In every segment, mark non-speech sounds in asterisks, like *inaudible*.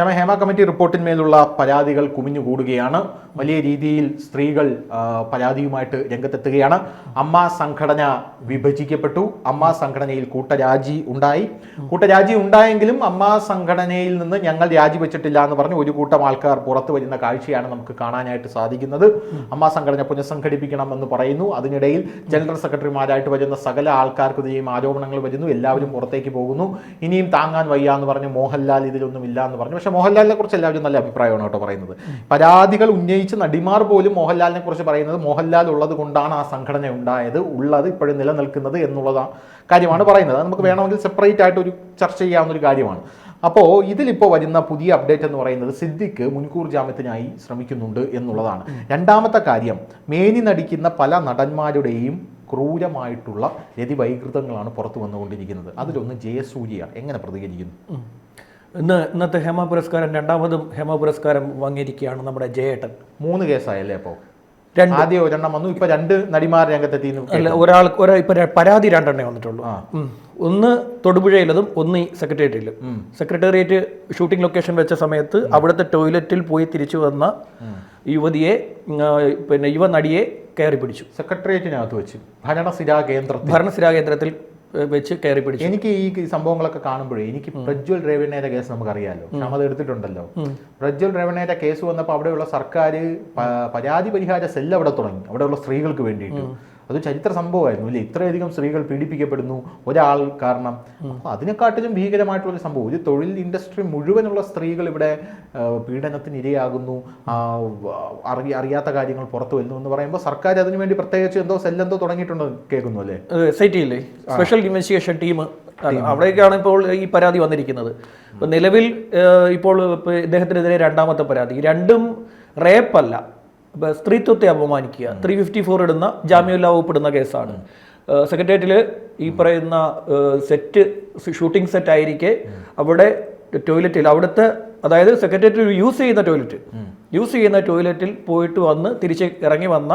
ക്ഷമ ഹേമ കമ്മിറ്റി റിപ്പോർട്ടിന്മേലുള്ള പരാതികൾ കുമിഞ്ഞുകൂടുകയാണ് വലിയ രീതിയിൽ സ്ത്രീകൾ പരാതിയുമായിട്ട് രംഗത്തെത്തുകയാണ്. അമ്മ സംഘടന വിഭജിക്കപ്പെട്ടു. അമ്മ സംഘടനയിൽ കൂട്ടരാജി ഉണ്ടായി. കൂട്ടരാജി ഉണ്ടായെങ്കിലും അമ്മ സംഘടനയിൽ നിന്ന് ഞങ്ങൾ രാജിവെച്ചിട്ടില്ല എന്ന് പറഞ്ഞ് ഒരു കൂട്ടം ആൾക്കാർ പുറത്തു വരുന്ന കാഴ്ചയാണ് നമുക്ക് കാണാനായിട്ട് സാധിക്കുന്നത്. അമ്മ സംഘടന പുനഃസംഘടിപ്പിക്കണം എന്ന് പറയുന്നു. അതിനിടയിൽ ജനറൽ സെക്രട്ടറിമാരായിട്ട് വരുന്ന സകല ആൾക്കാർക്കെതിരെയും ആരോപണങ്ങൾ വരുന്നു. എല്ലാവരും പുറത്തേക്ക് പോകുന്നു. ഇനിയും താങ്ങാൻ വയ്യ എന്ന് പറഞ്ഞ് മോഹൻലാൽ ഇതിലൊന്നും ഇല്ല എന്ന് പറഞ്ഞു. പക്ഷേ മോഹൻലാലിനെ കുറിച്ച് എല്ലാവരും നല്ല അഭിപ്രായമാണ് കേട്ടോ പറയുന്നത്. പരാതികൾ ഉന്നയിച്ച് നടിമാർ പോലും മോഹൻലാലിനെ കുറിച്ച് പറയുന്നത് മോഹൻലാൽ ഉള്ളത് കൊണ്ടാണ് ആ സംഘടന ഉണ്ടായത് ഉള്ളത് ഇപ്പോഴും നിലനിൽക്കുന്നത് എന്നുള്ള കാര്യമാണ് പറയുന്നത്. അത് നമുക്ക് വേണമെങ്കിൽ സെപ്പറേറ്റ് ആയിട്ട് ഒരു ചർച്ച ചെയ്യാവുന്ന ഒരു കാര്യമാണ്. അപ്പോൾ ഇതിലിപ്പോൾ വരുന്ന പുതിയ അപ്ഡേറ്റ് എന്ന് പറയുന്നത് സിദ്ദിഖ് മുൻകൂർ ജാമ്യത്തിനായി ശ്രമിക്കുന്നുണ്ട് എന്നുള്ളതാണ്. രണ്ടാമത്തെ കാര്യം മേനി നടിക്കുന്ന പല നടന്മാരുടെയും ക്രൂരമായിട്ടുള്ള രതിവൈകൃതങ്ങളാണ് പുറത്തു വന്നുകൊണ്ടിരിക്കുന്നത്. അതിലൊന്ന് ജയസൂര്യയാണ്. എങ്ങനെ പ്രതികരിക്കുന്നു. ഇന്ന് ഇന്നത്തെ ഹേമ പുരസ്കാരം രണ്ടാമതും ഹേമ പുരസ്കാരം വാങ്ങിയിരിക്കുകയാണ് നമ്മുടെ ജയേട്ടൻ. മൂന്ന് കേസായല്ലേ അപ്പോൾ ആദ്യം ഒരെണ്ണം വന്നു ഇപ്പൊ രണ്ട് നടിമാർ രംഗത്തെത്തി അല്ല ഒരാൾ ഒരാ ഇപ്പൊ പരാതി രണ്ടെണ്ണേ വന്നിട്ടുള്ളൂ. ഒന്ന് തൊടുപുഴയിലതും ഒന്ന് ഈ സെക്രട്ടേറിയറ്റിലും. സെക്രട്ടേറിയറ്റ് ഷൂട്ടിംഗ് ലൊക്കേഷൻ വെച്ച സമയത്ത് അവിടുത്തെ ടോയ്ലറ്റിൽ പോയി തിരിച്ചു വന്ന യുവതിയെ പിന്നെ യുവ നടിയെ കയറി പിടിച്ചു. സെക്രട്ടേറിയറ്റിനകത്ത് വെച്ച് ഭരണസിരാ കേന്ദ്രത്തിൽ ഭരണസിരാ കേന്ദ്രത്തിൽ വെച്ച് കയറി പിടിച്ചു. എനിക്ക് ഈ സംഭവങ്ങളൊക്കെ കാണുമ്പോഴേ എനിക്ക് പ്രജ്വൽ രേവണ്ണയുടെ കേസ് നമുക്കറിയാലോ. ക്ഷമത എടുത്തിട്ടുണ്ടല്ലോ. പ്രജ്വൽ രേവണ്ണയുടെ കേസ് വന്നപ്പോൾ അവിടെയുള്ള സർക്കാർ പരാതി പരിഹാര സെല്ല് അവിടെ തുടങ്ങി. അവിടെയുള്ള സ്ത്രീകൾക്ക് വേണ്ടിയിട്ട്. അത് ചരിത്ര സംഭവമായിരുന്നു ഇല്ലേ ഇത്രയധികം സ്ത്രീകൾ പീഡിപ്പിക്കപ്പെടുന്നു ഒരാൾ കാരണം. അപ്പോൾ അതിനെക്കാട്ടിലും ഭീകരമായിട്ടുള്ള സംഭവം. ഒരു തൊഴിൽ ഇൻഡസ്ട്രി മുഴുവനുള്ള സ്ത്രീകൾ ഇവിടെ പീഡനത്തിന് ഇരയാകുന്നു അറി അറിയാത്ത കാര്യങ്ങൾ പുറത്തു വരുന്നു എന്ന് പറയുമ്പോൾ സർക്കാർ അതിനുവേണ്ടി പ്രത്യേകിച്ച് എന്തോ സെല്ലെന്തോ തുടങ്ങിയിട്ടുണ്ടോ കേൾക്കുന്നു അല്ലേ? എസ് ഐ ടി ഇല്ലേ? സ്പെഷ്യൽ ഇൻവെസ്റ്റിഗേഷൻ ടീം അവിടേക്കാണ് ഇപ്പോൾ ഈ പരാതി വന്നിരിക്കുന്നത്. ഇപ്പൊ നിലവിൽ ഇപ്പോൾ ഇപ്പൊ ഇദ്ദേഹത്തിനെതിരെ രണ്ടാമത്തെ പരാതി. രണ്ടും റേപ്പല്ല. സ്ത്രീത്വത്തെ അപമാനിക്കുക. ത്രീ ഫിഫ്റ്റി ഫോർ ഇടുന്ന ജാമ്യമില്ലാ വകുപ്പ് ഇടുന്ന കേസാണ് സെക്രട്ടേറിയറ്റിൽ ഈ പറയുന്ന സെറ്റ് ഷൂട്ടിംഗ് സെറ്റ് ആയിരിക്കെ അവിടെ ടോയ്ലറ്റിൽ അവിടുത്തെ അതായത് സെക്രട്ടേറിയറ്റ് യൂസ് ചെയ്യുന്ന ടോയ്ലറ്റ് യൂസ് ചെയ്യുന്ന ടോയ്ലറ്റിൽ പോയിട്ട് വന്ന് തിരിച്ച് ഇറങ്ങി വന്ന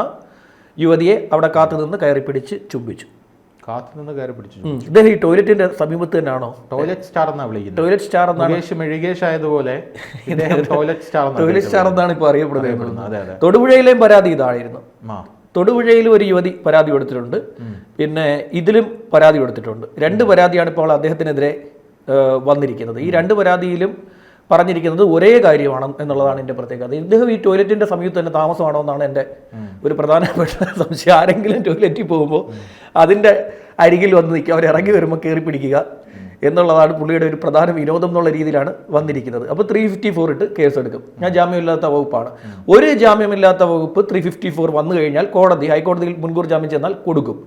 യുവതിയെ അവിടെ കാത്തുനിന്ന് കയറി പിടിച്ച് ചുംബിച്ചു. കാത്തു നിന്ന് കയറി പിടിച്ചു. ഇദ്ദേഹം ഈ ടോയ്ലറ്റിന്റെ സമീപത്ത് തന്നെയാണോ? ടോയ്ലറ്റ് സ്റ്റാർ എന്നാണ് വിളിക്കുന്നത്? ടോയ്ലറ്റ് സ്റ്റാർ എന്നാണ്. മെഴുകേഷ് ആയതുപോലെ *laughs* ടോയ്ലറ്റ് സ്റ്റാർ ടോയ്ലറ്റ് സ്റ്റാർ എന്നാണ് ഇപ്പോൾ അറിയപ്പെടുന്നത്. അതെ തൊടുപുഴയിലെയും പരാതി ഇതായിരുന്നു. തൊടുപുഴയിൽ ഒരു യുവതി പരാതി കൊടുത്തിട്ടുണ്ട്. പിന്നെ ഇതിലും പരാതി കൊടുത്തിട്ടുണ്ട്. രണ്ട് പരാതിയാണ് ഇപ്പോൾ അദ്ദേഹത്തിനെതിരെ വന്നിരിക്കുന്നത്. ഈ രണ്ട് പരാതിയിലും പറഞ്ഞിരിക്കുന്നത് ഒരേ കാര്യമാണ് എന്നുള്ളതാണ് എന്റെ പ്രത്യേകത. ഇദ്ദേഹം ഈ ടോയ്ലറ്റിന്റെ സമീപത്ത് തന്നെ താമസമാണോ എന്നാണ് എന്റെ ഒരു പ്രധാനപ്പെട്ട *laughs* സംശയം. ആരെങ്കിലും ടോയ്ലറ്റിൽ പോകുമ്പോൾ അതിന്റെ അരികിൽ വന്ന് നിൽക്കുക അവർ ഇറങ്ങി വരുമ്പോൾ കയറി പിടിക്കുക എന്നുള്ളതാണ് പുള്ളിയുടെ ഒരു പ്രധാന വിനോദം എന്നുള്ള രീതിയിലാണ് വന്നിരിക്കുന്നത്. അപ്പോൾ ത്രീ ഫിഫ്റ്റി ഫോർ ഇട്ട് കേസെടുക്കും ഞാൻ ജാമ്യമില്ലാത്ത വകുപ്പാണ്. ഒരു ജാമ്യമില്ലാത്ത വകുപ്പ് ത്രീ ഫിഫ്റ്റി ഫോർ വന്നു കഴിഞ്ഞാൽ കോടതി ഹൈക്കോടതിയിൽ മുൻകൂർ ജാമ്യം ചെന്നാൽ കൊടുക്കും.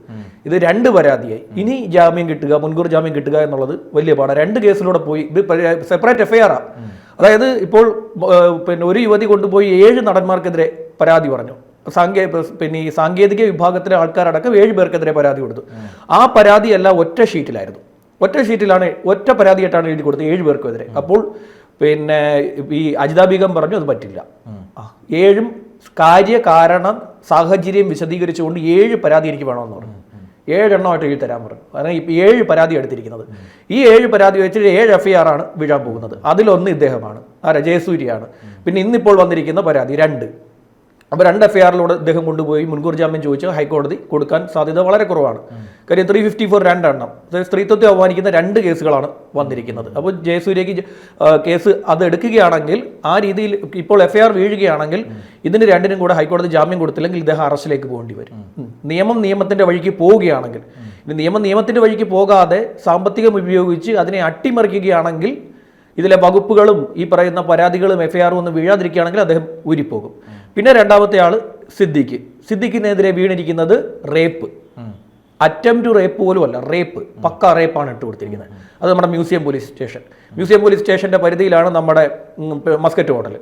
ഇത് രണ്ട് പരാതിയായി. ഇനി ജാമ്യം കിട്ടുക മുൻകൂർ ജാമ്യം കിട്ടുക എന്നുള്ളത് വലിയ പാടാണ് രണ്ട് കേസിലൂടെ പോയി. ഇത് സെപ്പറേറ്റ് എഫ്ഐആറാണ് അതായത് ഇപ്പോൾ പിന്നെ ഒരു യുവതി കൊണ്ടുപോയി ഏഴ് നടന്മാർക്കെതിരെ പരാതി പറഞ്ഞു. സാങ്കേ പിന്നെ ഈ സാങ്കേതിക വിഭാഗത്തിലെ ആൾക്കാരടക്കം ഏഴ് പേർക്കെതിരെ പരാതി കൊടുത്തു. ആ പരാതിയെല്ലാം ഒറ്റ ഷീറ്റിലായിരുന്നു. ഒറ്റ ഷീറ്റിലാണ് ഒറ്റ പരാതിയായിട്ടാണ് എഴുതി കൊടുത്തത് ഏഴ് പേർക്കെതിരെ. അപ്പോൾ പിന്നെ ഈ അജിത ബീഗം പറഞ്ഞു അത് പറ്റില്ല. ഏഴും കാര്യ കാരണം സാഹചര്യം വിശദീകരിച്ചുകൊണ്ട് ഏഴ് പരാതി എനിക്ക് വേണമെന്ന് പറഞ്ഞു. ഏഴെണ്ണമായിട്ട് എഴുതി തരാൻ പറഞ്ഞു. കാരണം ഇപ്പം ഏഴ് പരാതി എടുത്തിരിക്കുന്നത്. ഈ ഏഴ് പരാതി വെച്ചിട്ട് ഏഴ് എഫ് ഐ ആർ ആണ് വീഴാൻ പോകുന്നത്. അതിലൊന്ന് ഇദ്ദേഹമാണ്. ആരാ ജയസൂര്യയാണ് പിന്നെ ഇന്നിപ്പോൾ വന്നിരിക്കുന്ന പരാതി രണ്ട്. അപ്പോൾ രണ്ട് എഫ് ആറിലൂടെ ഇദ്ദേഹം കൊണ്ടുപോയി. മുൻകൂർ ജാമ്യം ചോദിച്ച് ഹൈക്കോടതി കൊടുക്കാൻ സാധ്യത വളരെ കുറവാണ്. കാര്യം ത്രീ ഫിഫ്റ്റി ഫോർ രണ്ടെണ്ണം. സ്ത്രീത്വത്തെ അപമാനിക്കുന്ന രണ്ട് കേസുകളാണ് വന്നിരിക്കുന്നത്. അപ്പോൾ ജയസൂര്യക്ക് കേസ് അത് എടുക്കുകയാണെങ്കിൽ ആ രീതിയിൽ ഇപ്പോൾ എഫ് ഐ ആർ വീഴുകയാണെങ്കിൽ ഇതിന് രണ്ടിനും കൂടെ ഹൈക്കോടതി ജാമ്യം കൊടുത്തില്ലെങ്കിൽ ഇദ്ദേഹം അറസ്റ്റിലേക്ക് പോകേണ്ടി വരും. നിയമം നിയമത്തിന്റെ വഴിക്ക് പോവുകയാണെങ്കിൽ ഇനി നിയമം നിയമത്തിന്റെ വഴിക്ക് പോകാതെ സാമ്പത്തികം ഉപയോഗിച്ച് അതിനെ അട്ടിമറിക്കുകയാണെങ്കിൽ ഇതിലെ വകുപ്പുകളും ഈ പറയുന്ന പരാതികളും എഫ് ഐ ആറും ഒന്നും വീഴാതിരിക്കുകയാണെങ്കിൽ അദ്ദേഹം ഊരിപ്പോകും. പിന്നെ രണ്ടാമത്തെ ആൾ സിദ്ദിഖ്. സിദ്ദിഖിനെതിരെ വീണിരിക്കുന്നത് റേപ്പ്. അറ്റം ടു റേപ്പ് പോലും അല്ല റേപ്പ്. പക്ക റേപ്പാണ് ഇട്ട് കൊടുത്തിരിക്കുന്നത്. അത് നമ്മുടെ museum police station. Museum police സ്റ്റേഷന്റെ പരിധിയിലാണ് നമ്മുടെ മസ്കറ്റ് ഹോട്ടൽ.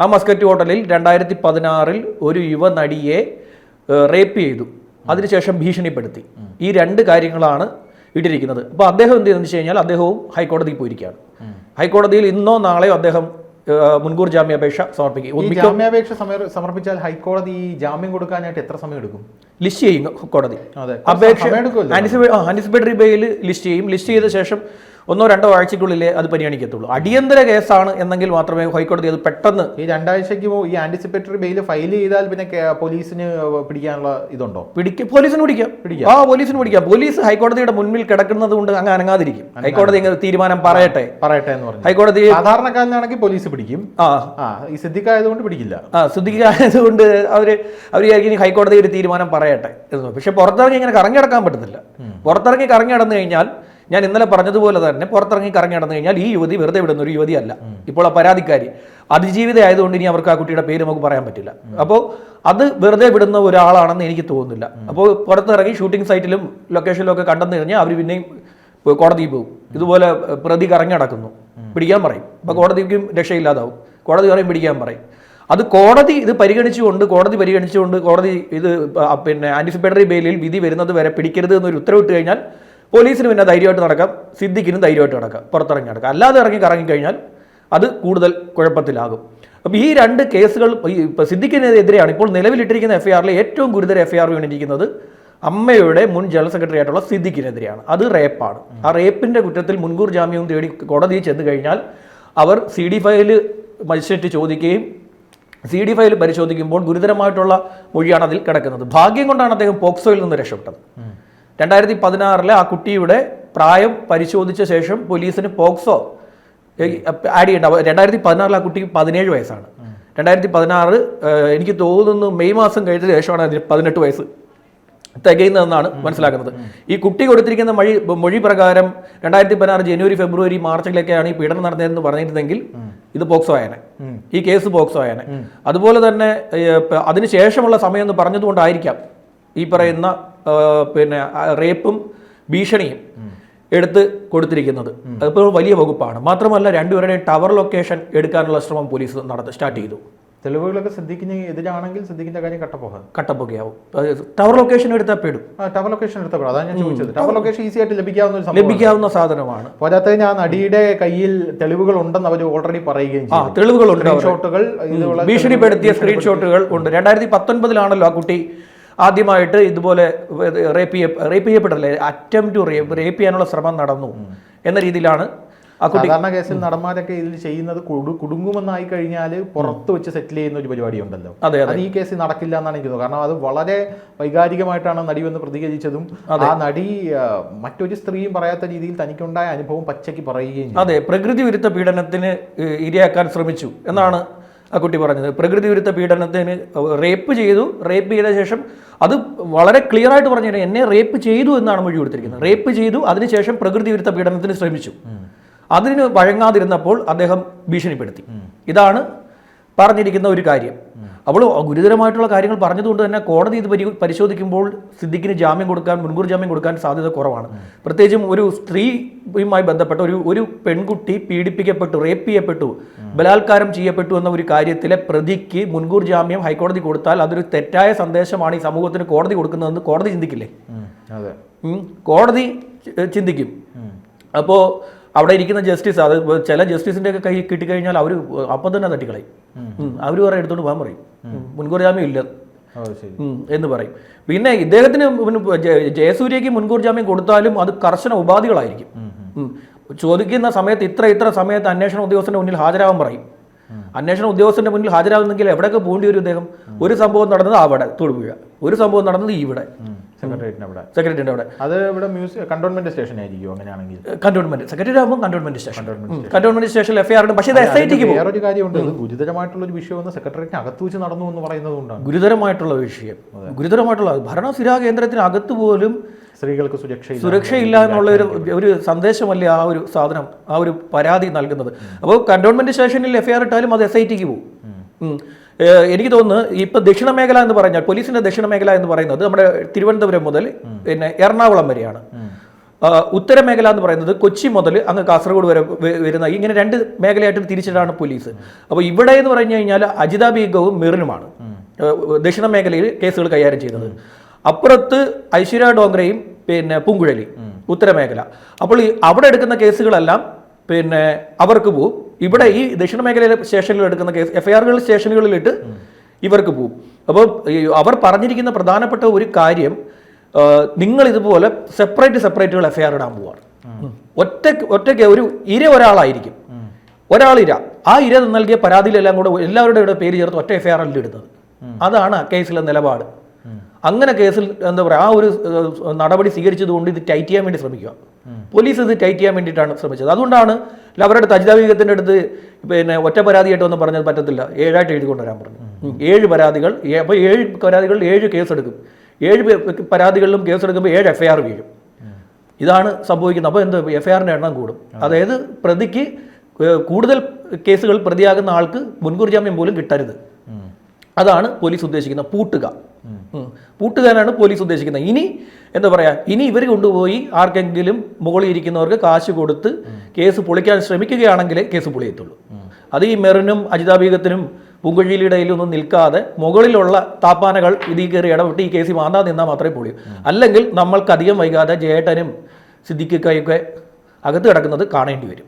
ആ മസ്കറ്റ് ഹോട്ടലിൽ രണ്ടായിരത്തി പതിനാറിൽ ഒരു യുവ നടിയെ റേപ്പ് ചെയ്തു. അതിനുശേഷം ഭീഷണിപ്പെടുത്തി. ഈ രണ്ട് കാര്യങ്ങളാണ് ഇട്ടിരിക്കുന്നത്. അപ്പോൾ അദ്ദേഹം എന്ത് ചെയ്തെന്ന് വെച്ച് കഴിഞ്ഞാൽ അദ്ദേഹവും ഹൈക്കോടതിയിൽ പോയിരിക്കുകയാണ്. ഹൈക്കോടതിയിൽ ഇന്നോ നാളെയോ അദ്ദേഹം മുൻകൂർ ജാമ്യാപേക്ഷ സമർപ്പിക്കും ജാമ്യാപേക്ഷ സമർ- സമർപ്പിച്ചാൽ ഹൈക്കോടതി ഈ ജാമ്യം കൊടുക്കാനായിട്ട് എത്ര സമയം എടുക്കും ലിസ്റ്റ് ചെയ്യും കോടതി. അപേക്ഷ ആന്റിസിപ്പേറ്ററി ബെയിൽ ലിസ്റ്റ് ചെയ്യും. ലിസ്റ്റ് ചെയ്ത ശേഷം ഒന്നോ രണ്ടോ ആഴ്ചയ്ക്കുള്ളിലേ അത് പരിഗണിക്കത്തുള്ളൂ. അടിയന്തര കേസാണ് എന്നെങ്കിൽ മാത്രമേ ഹൈക്കോടതി അത് പെട്ടെന്ന് ഈ രണ്ടാഴ്ചയ്ക്ക് ഈ ആന്റിസിപ്പേറ്ററി ബെയിൽ ഫയൽ ചെയ്താൽ പിന്നെ പോലീസിന് പിടിക്കാനുള്ള ഇതുണ്ടോ? പിടിക്ക. പോലീസിന് പിടിക്കാം. പിടിക്കാം. ആ പോലീസിന് പിടിക്കാം. പോലീസ് ഹൈക്കോടതിയുടെ മുൻപിൽ കിടക്കുന്നത് കൊണ്ട് അങ്ങ് അനങ്ങാതിരിക്കും. ഹൈക്കോടതി ഇങ്ങനെ തീരുമാനം പറയട്ടെ. പറയട്ടെ എന്ന് പറഞ്ഞു. ഹൈക്കോടതി സാധാരണക്കാരനാണെങ്കിൽ പോലീസ് പിടിക്കും. ആ. ആ ഈ സിദ്ധിക്കായതുകൊണ്ട് പിടിക്കില്ല. ആ ശ്രദ്ധിക്കായതുകൊണ്ട് അവർ അവർ വിചാരിക്കും ഇനി ഹൈക്കോടതി ഒരു തീരുമാനം പറയട്ടെ എന്ന് പക്ഷെ പുറത്തിറങ്ങി ഇങ്ങനെ കറങ്ങി നടക്കാൻ പറ്റത്തില്ല. പുറത്തിറങ്ങി കറങ്ങി നടന്നു കഴിഞ്ഞാൽ ഞാൻ ഇന്നലെ പറഞ്ഞതുപോലെ തന്നെ പുറത്തിറങ്ങി കറങ്ങി നടന്നു കഴിഞ്ഞാൽ ഈ യുവതി വെറുതെ വിടുന്ന ഒരു യുവതിയല്ല. ഇപ്പോൾ ആ പരാതിക്കാരി. അതിജീവിത ആയതുകൊണ്ട് ഇനി അവർക്ക് ആ കുട്ടിയുടെ പേര് നമുക്ക് പറയാൻ പറ്റില്ല. അപ്പോൾ അത് വെറുതെ വിടുന്ന ഒരാളാണെന്ന് എനിക്ക് തോന്നുന്നില്ല. അപ്പോൾ പുറത്തിറങ്ങി ഷൂട്ടിംഗ് സൈറ്റിലും ലൊക്കേഷനിലും ഒക്കെ കണ്ടെന്ന് കഴിഞ്ഞാൽ അവർ പിന്നെയും കോടതിയിൽ പോകും. ഇതുപോലെ പ്രതി കറങ്ങി നടക്കുന്നു. പിടിക്കാൻ പറയും. അപ്പോൾ കോടതിക്കും രക്ഷയില്ലാതാവും. കോടതി പറയും പിടിക്കാൻ പറയും. അത് കോടതി ഇത് പരിഗണിച്ചുകൊണ്ട് കോടതി പരിഗണിച്ചുകൊണ്ട് കോടതി ഇത് പിന്നെ ആന്റിസിപ്പേറ്ററി ബെയിലിൽ വിധി വരുന്നത് വരെ പിടിക്കരുത് എന്നൊരു ഉത്തരവിട്ട് കഴിഞ്ഞാൽ പോലീസിന് പിന്നെ ധൈര്യമായിട്ട് നടക്കാം സിദ്ദിഖിനും ധൈര്യമായിട്ട് നടക്കാം പുറത്തിറങ്ങി നടക്കാം. അല്ലാതെ ഇറങ്ങി കറങ്ങി കഴിഞ്ഞാൽ അത് കൂടുതൽ കുഴപ്പത്തിലാകും. അപ്പോൾ ഈ രണ്ട് കേസുകൾ ഇപ്പോൾ സിദ്ദിഖിനെതിരെയാണ് ഇപ്പോൾ നിലവിലിട്ടിരിക്കുന്ന എഫ് ഐ ഏറ്റവും ഗുരുതര എഫ് ഐ ആർ വീണിരിക്കുന്നത് അമ്മയുടെ മുൻ ജനറൽ സെക്രട്ടറി ആയിട്ടുള്ള സിദ്ദിഖിനെതിരെയാണ്. അത് റേപ്പാണ്. ആ റേപ്പിന്റെ കുറ്റത്തിൽ മുൻകൂർ ജാമ്യവും തേടി കോടതിയിൽ ചെന്ന് കഴിഞ്ഞാൽ അവർ സി ഡി ഫയൽ മജിസ്ട്രേറ്റ് ചോദിക്കുകയും സി ഡി ഫയൽ പരിശോധിക്കുമ്പോൾ ഗുരുതരമായിട്ടുള്ള മൊഴിയാണ് അതിൽ കിടക്കുന്നത്. ഭാഗ്യം കൊണ്ടാണ് അദ്ദേഹം പോക്സോയിൽ നിന്ന് രക്ഷപ്പെട്ടത്. രണ്ടായിരത്തി പതിനാറിലെ ആ കുട്ടിയുടെ പ്രായം പരിശോധിച്ച ശേഷം പോലീസിന് പോക്സോ ആഡ് ചെയ്യേണ്ട രണ്ടായിരത്തി പതിനാറിൽ ആ കുട്ടിക്ക് പതിനേഴ് വയസ്സാണ്. രണ്ടായിരത്തി പതിനാറ് എനിക്ക് തോന്നുന്നു മെയ് മാസം കഴിഞ്ഞ ശേഷമാണ് അതിന് പതിനെട്ട് വയസ്സ് തികയുന്നതെന്നാണ് മനസ്സിലാക്കുന്നത്. ഈ കുട്ടി കൊടുത്തിരിക്കുന്ന മൊഴി മൊഴി പ്രകാരം രണ്ടായിരത്തി പതിനാറ് ജനുവരി ഫെബ്രുവരി മാർച്ചിലൊക്കെയാണ് ഈ പീഡനം നടന്നതെന്ന് പറഞ്ഞിരുന്നെങ്കിൽ ഇത് പോക്സോ ആയനെ. ഈ കേസ് പോക്സോ ആയനെ. അതുപോലെ തന്നെ അതിനുശേഷമുള്ള സമയം എന്ന് പറഞ്ഞതുകൊണ്ടായിരിക്കാം ഈ പറയുന്ന പിന്നെ റേപ്പും ഭീഷണിയും എടുത്ത് കൊടുത്തിരിക്കുന്നത്. അതിപ്പോൾ വലിയ വകുപ്പാണ്. മാത്രമല്ല രണ്ടുപേരുടെയും ടവർ ലൊക്കേഷൻ എടുക്കാനുള്ള ശ്രമം പോലീസ് നടത്തി സ്റ്റാർട്ട് ചെയ്തു. തെളിവുകളൊക്കെ ശ്രദ്ധിക്കുന്ന എതിരാണെങ്കിൽ ശ്രദ്ധിക്കുന്ന കാര്യം കട്ടപ്പുക കട്ടപ്പൊക്കെയാവും ടവർ ലൊക്കേഷൻ എടുത്താൽ പെടും. ടവർ ലൊക്കേഷൻ എടുത്താൽ അതാണ് ഞാൻ ചോദിച്ചത്. ടവർ ലൊക്കേഷൻ ഈസി ആയിട്ട് ലഭിക്കാവുന്ന ഒരു ലഭിക്കാവുന്ന സാധനമാണ്. പോരാത്തതിന് ഞാൻ നടിയുടെ കയ്യിൽ തെളിവുകൾ ഉണ്ടെന്ന് അവർ ഓൾറെഡി പറയുകയും ആ തെളിവുകളുണ്ട്. സ്ക്രീൻഷോട്ടുകൾ ഇതുള്ള ഭീഷണിപ്പെടുത്തിയ സ്ക്രീൻഷോട്ടുകൾ ഉണ്ട്. രണ്ടായിരത്തി പത്തൊൻപതിലാണല്ലോ ആ കുട്ടി ആദ്യമായിട്ട് ഇതുപോലെ റേപ്പ് ചെയ്യ റേപ്പ് ചെയ്യപ്പെട്ടല്ലേ അറ്റംപ്റ്റ് ടു റേപ്പ് റേപ്പ് ചെയ്യാനുള്ള ശ്രമം നടന്നു എന്ന രീതിയിലാണ് ആ കുട്ടി സാധാരണ കേസിൽ നടന്മാരൊക്കെ ഇതിൽ ചെയ്യുന്നത് കുടു കുടുങ്ങുമെന്നായി കഴിഞ്ഞാൽ പുറത്ത് വെച്ച് സെറ്റിൽ ചെയ്യുന്ന ഒരു പരിപാടി ഉണ്ടല്ലോ. അത് ഈ കേസിൽ നടക്കില്ല എന്നാണ് എനിക്ക് തോന്നുന്നത്. കാരണം അത് വളരെ വൈകാരികമായിട്ടാണ് നടി വന്ന് പ്രതികരിച്ചതും ആ നടി മറ്റൊരു സ്ത്രീയും പറയാത്ത രീതിയിൽ തനിക്കുണ്ടായ അനുഭവം പച്ചയ്ക്ക് പറയുകയും അതെ പ്രകൃതി വിരുദ്ധ പീഡനത്തിന് ഇരയാക്കാൻ ശ്രമിച്ചു എന്നാണ് ആ കുട്ടി പറഞ്ഞത്. പ്രകൃതി വിരുദ്ധ പീഡനത്തിന് റേപ്പ് ചെയ്തു. റേപ്പ് ചെയ്ത ശേഷം അത് വളരെ ക്ലിയർ ആയിട്ട് പറഞ്ഞു എന്നെ റേപ്പ് ചെയ്തു എന്നാണ് മൊഴി കൊടുത്തിരിക്കുന്നത്. റേപ്പ് ചെയ്തു അതിനുശേഷം പ്രകൃതി വിരുദ്ധ പീഡനത്തിന് ശ്രമിച്ചു. അതിന് വഴങ്ങാതിരുന്നപ്പോൾ അദ്ദേഹം ഭീഷണിപ്പെടുത്തി. ഇതാണ് പറഞ്ഞിരിക്കുന്ന ഒരു കാര്യം. അവൾ ഗുരുതരമായിട്ടുള്ള കാര്യങ്ങൾ പറഞ്ഞതുകൊണ്ട് തന്നെ കോടതി ഇത് പരി പരിശോധിക്കുമ്പോൾ സിദ്ദിഖിന് ജാമ്യം കൊടുക്കാൻ മുൻകൂർ ജാമ്യം കൊടുക്കാൻ സാധ്യത കുറവാണ്. പ്രത്യേകിച്ചും ഒരു സ്ത്രീയുമായി ബന്ധപ്പെട്ട ഒരു ഒരു പെൺകുട്ടി പീഡിപ്പിക്കപ്പെട്ടു റേപ്പ് ചെയ്യപ്പെട്ടു ബലാത്കാരം ചെയ്യപ്പെട്ടു എന്ന ഒരു കാര്യത്തിലെ പ്രതിക്ക് മുൻകൂർ ജാമ്യം ഹൈക്കോടതി കൊടുത്താൽ അതൊരു തെറ്റായ സന്ദേശമാണ് ഈ സമൂഹത്തിന് കോടതി കൊടുക്കുന്നതെന്ന് കോടതി ചിന്തിക്കില്ലേ? കോടതി ചിന്തിക്കും. അപ്പോൾ അവിടെ ഇരിക്കുന്ന ജസ്റ്റിസ് അത് ചില ജസ്റ്റിസിന്റെ ഒക്കെ കൈ കിട്ടിക്കഴിഞ്ഞാൽ അവർ അപ്പം തന്നെ തട്ടിക്കളയും അവർ പറയും എടുത്തുകൊണ്ട് പോകാൻ പറയും. മുൻകൂർ ജാമ്യം ഇല്ല എന്ന് പറയും. പിന്നെ ഇദ്ദേഹത്തിന് ജയസൂര്യക്ക് മുൻകൂർ ജാമ്യം കൊടുത്താലും അത് കർശന ഉപാധികളായിരിക്കും. ചോദിക്കുന്ന സമയത്ത് ഇത്ര ഇത്ര സമയത്ത് അന്വേഷണ ഉദ്യോഗസ്ഥന്റെ മുന്നിൽ ഹാജരാവാൻ പറയും. അന്വേഷണ ഉദ്യോഗസ്ഥന്റെ മുന്നിൽ ഹാജരാകുന്നെങ്കിൽ എവിടെയൊക്കെ പോകേണ്ടി വരും ഇദ്ദേഹം? ഒരു സംഭവം നടന്നത് അവിടെ തൊടുപുഴ ഒരു സംഭവം നടന്നത് ഇവിടെ. സെക്രട്ടറിയുടെ അവിടെ. അത് ഇവിടെ മ്യൂസിയം കണ്ടോൺമെന്റ് സ്റ്റേഷൻ ആയിരിക്കും അങ്ങനെയാണെങ്കിൽ? കണ്ടോൺമെന്റ് സെക്രട്ടറി ആകുമ്പോൾ കണ്ടോൺമെന്റ് സ്റ്റേഷൻ കണ്ടോൺമെന്റ് സ്റ്റേഷനിൽ എഫ് ഐ ആർ ഉണ്ട് പക്ഷേ ഇത് എസ് ഐ ടിക്ക് പോകും. വേറൊരു കാര്യമുണ്ട്. ഗുരുതരമായിട്ടുള്ള ഒരു വിഷയം സെക്രട്ടേറിയറ്റിന് അകത്ത് വെച്ച് നടന്നു എന്ന് പറയുന്നത് കൊണ്ടാണ്. ഗുരുതരമായിട്ടുള്ള വിഷയം. ഗുരുതരമായിട്ടുള്ള ഭരണസ്ഥിരാ കേന്ദ്രത്തിനകത്ത് പോലും സ്ത്രീകൾക്ക് സുരക്ഷ സുരക്ഷയില്ല എന്നുള്ള ഒരു ഒരു സന്ദേശമല്ലേ ആ ഒരു സാധനം ആ ഒരു പരാതി നൽകുന്നത്? അപ്പോൾ കണ്ടോൺമെന്റ് സ്റ്റേഷനിൽ എഫ് ആർ ഇട്ടാലും അത് എസ് ഐ ടിക്ക് പോകും. എനിക്ക് തോന്നുന്നു ഇപ്പൊ ദക്ഷിണ മേഖല എന്ന് പറഞ്ഞാൽ പോലീസിന്റെ ദക്ഷിണ മേഖല എന്ന് പറയുന്നത് നമ്മുടെ തിരുവനന്തപുരം മുതൽ പിന്നെ എറണാകുളം വരെയാണ്. ഉത്തര ഉത്തരമേഖല എന്ന് പറയുന്നത് കൊച്ചി മുതൽ അങ്ങ് കാസർഗോഡ് വരെ വരുന്ന ഇങ്ങനെ രണ്ട് മേഖലയായിട്ട് തിരിച്ചിട്ടാണ് പോലീസ്. അപ്പോൾ ഇവിടെ എന്ന് പറഞ്ഞു കഴിഞ്ഞാൽ അജിത ബീഗവും മിറിനുമാണ് ദക്ഷിണ മേഖലയിൽ കേസുകൾ കൈകാര്യം ചെയ്യുന്നത്. അപ്പുറത്ത് ഐശ്വര്യ ഡോങ്ക്രയും പിന്നെ പൂങ്കുഴലി ഉത്തരമേഖല. അപ്പോൾ ഈ അവിടെ എടുക്കുന്ന കേസുകളെല്ലാം പിന്നെ അവർക്ക് പോവും. ഇവിടെ ഈ ദക്ഷിണ മേഖലയിലെ സ്റ്റേഷനിൽ എടുക്കുന്ന കേസ് എഫ് ഐ ആറുകൾ സ്റ്റേഷനുകളിലിട്ട് ഇവർക്ക് പോവും. അപ്പോൾ അവർ പറഞ്ഞിരിക്കുന്ന പ്രധാനപ്പെട്ട ഒരു കാര്യം നിങ്ങൾ ഇതുപോലെ സെപ്പറേറ്റ് സെപ്പറേറ്റുകൾ എഫ് ഐ ആർ ഇടാൻ പോവാണ്. ഒറ്റ ഒറ്റയ്ക്ക് ഒരു ഇര ഒരാളായിരിക്കും. ഒരാൾ ഇര. ആ ഇര നൽകിയ പരാതിയിലെല്ലാം കൂടെ എല്ലാവരുടെ പേര് ചേർത്ത് ഒറ്റ എഫ് ഐ ആറിൽ ഇടുന്നത് അതാണ് ആ കേസിലെ നിലപാട്. അങ്ങനെ കേസിൽ എന്താ പറയുക ആ ഒരു നടപടി സ്വീകരിച്ചതുകൊണ്ട് ഇത് ടൈറ്റ് ചെയ്യാൻ വേണ്ടി ശ്രമിക്കുക. പോലീസ് ഇത് ടൈറ്റ് ചെയ്യാൻ വേണ്ടിയിട്ടാണ് ശ്രമിച്ചത്. അതുകൊണ്ടാണ് അവരുടെ തജിതാവികത്തിന്റെ അടുത്ത് പിന്നെ ഒറ്റ പരാതിയായിട്ട് ഒന്നും പറഞ്ഞത് പറ്റത്തില്ല. ഏഴായിട്ട് എഴുതി കൊണ്ടുവരാൻ പറഞ്ഞു. ഏഴ് പരാതികൾ അപ്പോൾ ഏഴ് പരാതികളിൽ ഏഴ് കേസെടുക്കും. ഏഴ് പരാതികളിലും കേസെടുക്കുമ്പോൾ ഏഴ് എഫ് ഐ ആർ വീഴും. ഇതാണ് സംഭവിക്കുന്നത്. അപ്പോൾ എന്ത് എഫ് ഐ ആറിന്റെ എണ്ണം കൂടും. അതായത് പ്രതിക്ക് കൂടുതൽ കേസുകൾ പ്രതിയാകുന്ന ആൾക്ക് മുൻകൂർ ജാമ്യം പോലും കിട്ടരുത്. അതാണ് പോലീസ് ഉദ്ദേശിക്കുന്നത് പൂട്ടുക. ഉം. പൂട്ടുകാനാണ് പോലീസ് ഉദ്ദേശിക്കുന്നത്. ഇനി എന്താ പറയാ ഇനി ഇവർ കൊണ്ടുപോയി ആർക്കെങ്കിലും മുകളിൽ ഇരിക്കുന്നവർക്ക് കാശ് കൊടുത്ത് കേസ് പൊളിക്കാൻ ശ്രമിക്കുകയാണെങ്കിൽ കേസ് പൊളിയത്തുള്ളൂ. അത് ഈ മെറിനും അജിതാബീഗത്തിനും പൂങ്കൊഴിയുടെ ഇടയിലൊന്നും നിൽക്കാതെ മുകളിലുള്ള താപ്പാനകൾ ഇതിൽ കയറി ഇടപെട്ട് ഈ കേസ് മാന്താ നിന്നാൽ മാത്രമേ പൊളിയൂ. അല്ലെങ്കിൽ നമ്മൾക്കധികം വൈകാതെ ജേട്ടനും സിദ്ദിഖിക്കയൊക്കെ അകത്ത് കിടക്കുന്നത് കാണേണ്ടി വരും.